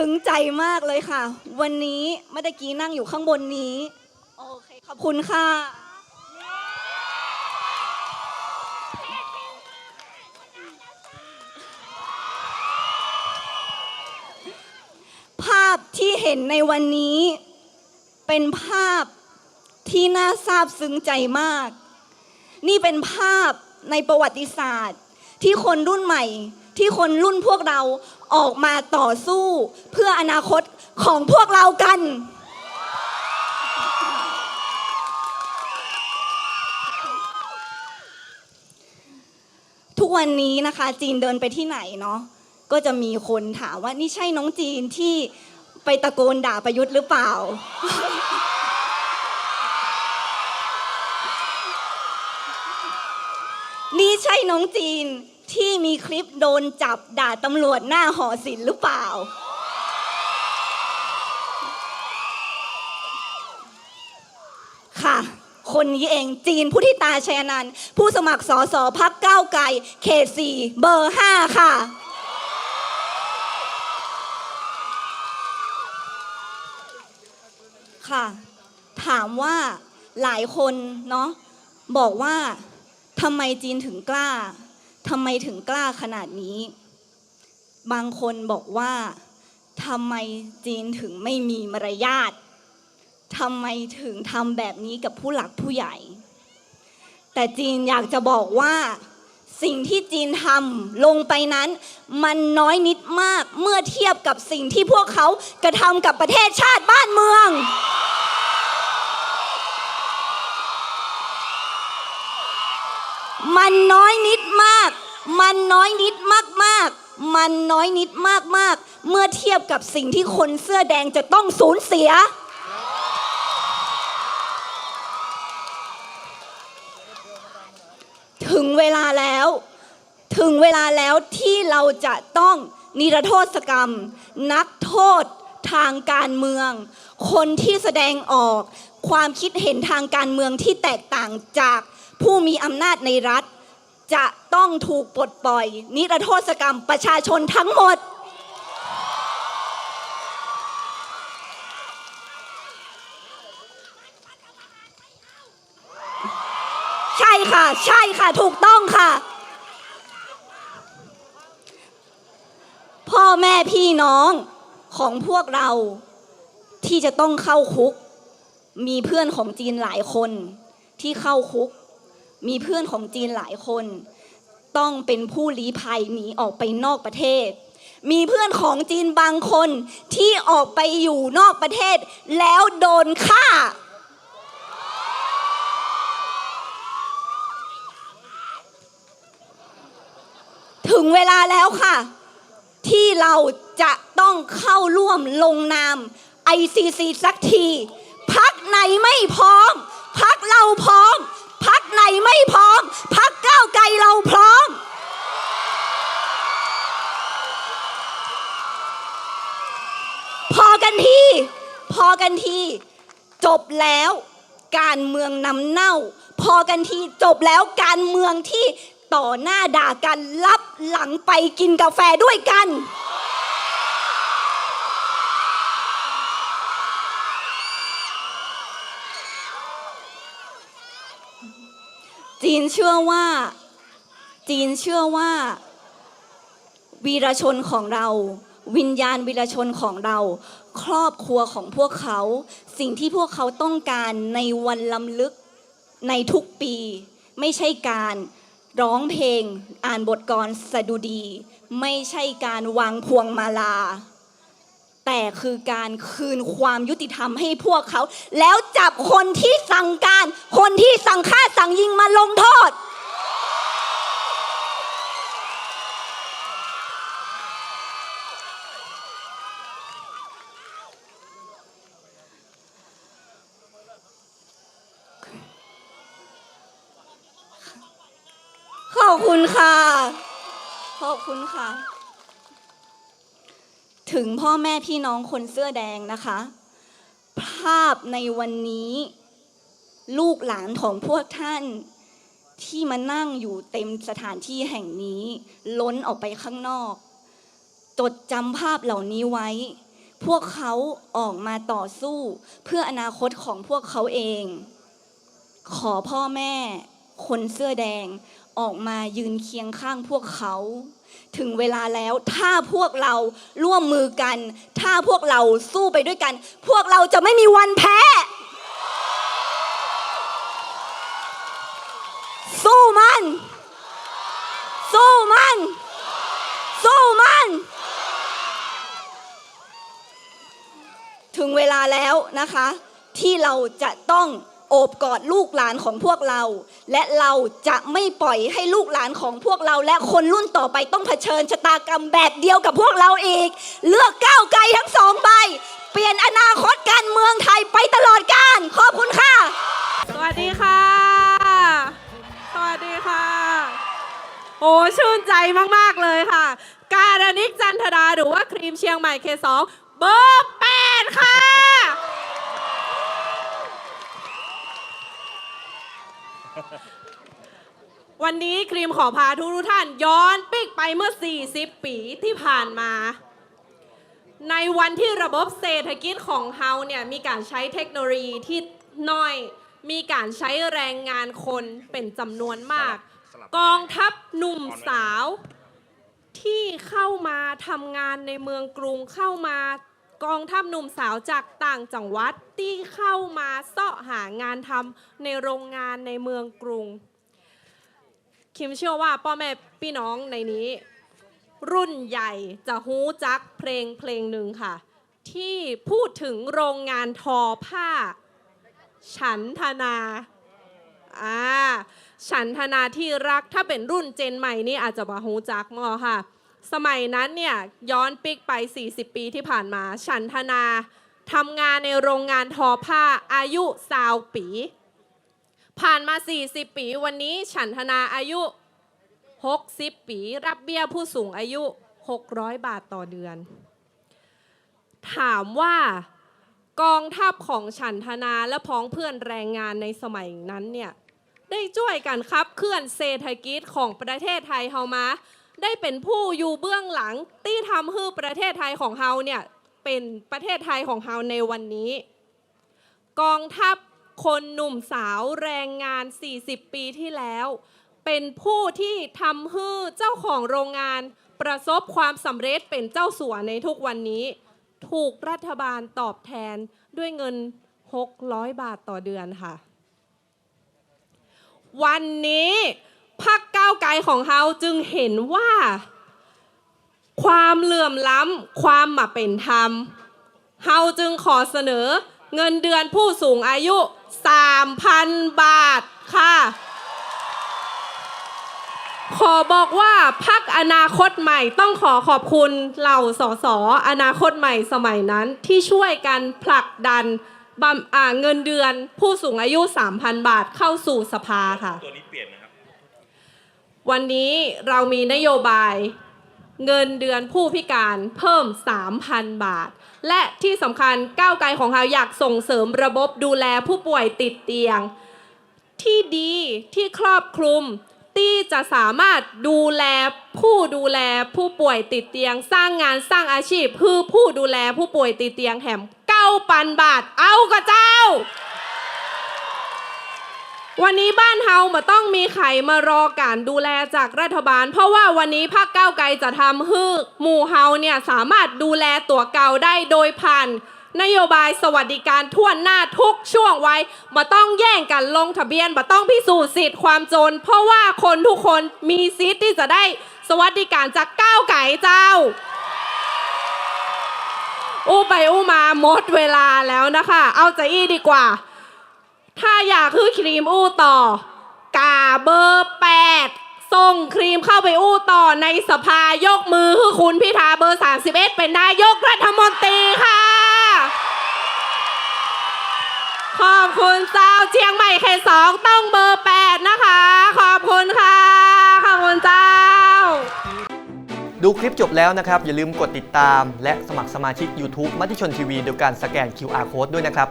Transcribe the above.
ซึ้งใจมากเลยค่ะ วันนี้เมื่อกี้นั่งอยู่ข้างบนนี้ โอเค ขอบคุณค่ะ ภาพที่เห็นในวันนี้ เป็นภาพที่น่าซาบซึ้งใจมาก นี่เป็นภาพในประวัติศาสตร์ ที่คนรุ่นใหม่ ที่คนรุ่นพวกเราออกมาต่อสู้ เพื่ออนาคตของพวกเรากัน ทุกวันนี้นะคะ จีนเดินไปที่ไหนเนาะก็จะมีคนถามว่านี่ใช่น้องจีนที่ไปตะโกนด่าประยุทธ์หรือเปล่า นี่ใช่น้องจีน ที่มีคลิปโดนจับด่าตำรวจหน้าหอศิลป์หรือเปล่า ค่ะ คนนี้เองจีนพุทธิตาชัยนันท์ผู้สมัครสอสอพักก้าวไกลเขตสี่เบอร์ห้าค่ะ ค่ะ ถามว่าหลายคนเนาะบอกว่าทำไมจีนถึงกล้า ทำไมถึงกล้าขนาดนี้ บางคนบอกว่าทำไมจีนถึงไม่มีมารยาททำไมถึงทำแบบนี้กับผู้หลักผู้ใหญ่ แต่จีนอยากจะบอกว่า สิ่งที่จีนทำลงไปนั้น มันน้อยนิดมากเมื่อเทียบกับสิ่งที่พวกเขากระทำกับประเทศชาติบ้านเมือง มันน้อยนิดมาก มันน้อยนิดมากมากๆมันน้อยนิดมากมากๆเมื่อเทียบกับสิ่งที่คนเสื้อแดงจะต้องสูญเสีย ถึงเวลาแล้ว ถึงเวลาแล้วที่เราจะต้องนิรโทษกรรม นักโทษทางการเมือง คนที่แสดงออกความคิดเห็นทางการเมืองที่แตกต่างจาก ผู้มีอำนาจในรัฐ จะต้องถูกปลดปล่อย นิรโทษกรรมประชาชนทั้งหมด ใช่ค่ะ ใช่ค่ะ ถูกต้องค่ะ พ่อแม่พี่น้องของพวกเราที่จะต้องเข้าคุก มีเพื่อนของจีนหลายคนที่เข้าคุก มีเพื่อนของจีนหลายคน ต้องเป็นผู้ลี้ภัยหนีออกไปนอกประเทศ มีเพื่อนของจีนบางคนที่ออกไปอยู่นอกประเทศ แล้วโดนฆ่า ถึงเวลาแล้วค่ะ ที่เราจะต้องเข้าร่วมลงนาม ICC สักที พักไหนไม่พร้อม พักเราพร้อม ไหนไม่พร้อม พักก้าวไกลเราพร้อม พอกันทีพอกันทีจบแล้วการเมืองนำเน่า พอกันทีจบแล้วการเมืองที่ต่อหน้าด่ากันรับหลังไปกินกาแฟด้วยกัน จีนเชื่อว่า จีนเชื่อว่า วีรชนของเรา วิญญาณวีรชนของเรา ครอบครัวของพวกเขา สิ่งที่พวกเขาต้องการในวันลำลึกในทุกปี ไม่ใช่การร้องเพลง อ่านบทกรสดุดี ไม่ใช่การวางพวงมาลา แต่คือการคืนความยุติธรรมให้พวกเขา แล้วจับคนที่สั่งการ คนที่สั่งฆ่าสั่งยิงมาลงโทษ ขอบคุณค่ะ ขอบคุณค่ะ ถึงพ่อแม่พี่น้องคนเสื้อแดงนะคะ ภาพในวันนี้ ลูกหลานของพวกท่านที่มานั่งอยู่เต็มสถานที่แห่งนี้ ล้นออกไปข้างนอก จดจำภาพเหล่านี้ไว้ พวกเขาออกมาต่อสู้เพื่ออนาคตของพวกเขาเอง ขอพ่อแม่ คนเสื้อแดง ออกมายืนเคียงข้างพวกเขา ถึงเวลาแล้วถ้าพวกเราร่วมมือกัน ถ้าพวกเราสู้ไปด้วยกัน พวกเราจะไม่มีวันแพ้ สู้มัน สู้มัน สู้มัน ถึงเวลาแล้วนะคะ ที่เราจะต้อง โอบกอดลูกหลานของพวกเรา และเราจะไม่ปล่อยให้ลูกหลานของพวกเรา และคนรุ่นต่อไปต้องเผชิญชะตากรรมแบบเดียวกับพวกเราอีก เลือกก้าวไกลทั้งสองใบ เปลี่ยนอนาคตการเมืองไทยไปตลอดกาลขอบคุณค่ะ สวัสดีค่ะ สวัสดีค่ะ โอ้ชื่นใจมาก ๆ เลยค่ะ การนิกจันทดาหรือว่าครีมเชียงใหม่เคสองเบอร์แปดค่ะ วันนี้ครีมขอพาทุกท่านย้อนปิกไปเมื่อ 40 ปีที่ผ่านมา ในวันที่ระบบเศรษฐกิจของเฮาเนี่ยมีการใช้เทคโนโลยีที่น้อย มีการใช้แรงงานคนเป็นจำนวนมาก กองทัพหนุ่มสาว ที่เข้ามาทำงานในเมืองกรุงเข้ามากองทัพหนุ่มสาวจากต่างจังหวัดที่เข้ามาเสาะหางานทำในโรงงานในเมืองกรุง คิมเชื่อว่าพ่อแม่พี่น้องในนี้ รุ่นใหญ่จะฮู้จักเพลงเพลงหนึ่งค่ะ ที่พูดถึงโรงงานทอผ้า ฉันธนาอ่าฉันธนาที่รักถ้าเป็นรุ่นเจนใหม่นี่อาจจะบาฮู้จักมั้งค่ะ สมัยนั้นเนี่ยย้อนปิกไป 40 ปีที่ผ่านมา ฉันธนาทำงานในโรงงานทอผ้าอายุสาวปี ผ่านมา 40 ปี วันนี้ฉันธนาอายุ 60 ปี รับเบี้ยผู้สูงอายุ 600 บาทต่อเดือน ถามว่ากองทัพของฉันธนาและพ้องเพื่อนแรงงานในสมัยนั้นเนี่ยได้ช่วยกันครับเคลื่อนเศรษฐกิจของประเทศไทยเฮามา ได้เป็นผู้อยู่เบื้องหลังที่ทำให้ประเทศไทยของเฮาเนี่ยเป็นประเทศไทยของเฮาในวันนี้ กองทัพ คนหนุ่มสาวแรงงาน 40 ปีที่แล้ว เป็นผู้ที่ทำให้เจ้าของโรงงานประสบความสำเร็จเป็นเจ้าสัวในทุกวันนี้ ถูกรัฐบาลตอบแทนด้วยเงิน 600 บาทต่อเดือนค่ะ วันนี้พักก้าวไกลของเขาจึงเห็นว่า ความเหลื่อมล้ำความมาเป็นธรรมเฮาจึงขอเสนอ เงินเดือนผู้สูงอายุ 3,000 บาทค่ะ ขอบอกว่าพักอนาคตใหม่ต้องขอขอบคุณเหล่าสสอนาคตใหม่สมัยนั้นที่ช่วยกันผลักดันบำอ่าเงินเดือนผู้สูงอายุ 3,000 บาทเข้าสู่สภาค่ะ ตัวนี้เปลี่ยนนะครับ วันนี้เรามีนโยบาย เงินเดือนผู้พิการเพิ่ม 3,000 บาท และที่สำคัญก้าวไกลของเราอยากส่งเสริมระบบดูแลผู้ป่วยติดเตียง ที่ดีที่ครอบคลุมที่จะสามารถดูแลผู้ดูแลผู้ป่วยติดเตียง สร้างงานสร้างอาชีพเพื่อผู้ดูแลผู้ป่วยติดเตียงแถมเก้าปันบาท เอากระเจ้า วันนี้บ้านเฮามาต้องมีไข่มารอการดูแลจากรัฐบาล เพราะว่าวันนี้พรรคก้าวไกลจะทำให้หมู่เฮาเนี่ยสามารถดูแลตัวเก่าได้โดยผ่านนโยบายสวัสดิการทั่วหน้าทุกช่วงวัยมาต้องแย่งกันลงทะเบียนมาต้องพิสูจน์สิทธิ์ความจน เพราะว่าคนทุกคนมีสิทธิ์ที่จะได้สวัสดิการจากก้าวไกลเจ้า อู้ไปอู้มาหมดเวลาแล้วนะคะ เอาใจอี้ดีกว่า ถ้าอยากคือครีมอู้ต่อ กาเบอร์แปดส่งครีมเข้าไปอู้ต่อในสภายกมือคือคุณพิธาเบอร์ 31 เป็นนายกรัฐมนตรีค่ะ ขอบคุณเจ้าเชียงใหม่เขตสองต้องเบอร์ 8 นะคะ ขอบคุณค่ะ ขอบคุณเจ้า ดูคลิปจบแล้วนะครับ อย่าลืมกดติดตาม และสมัครสมาชิก YouTube มติชนทีวีโดยการสแกน QR Code ด้วยนะครับ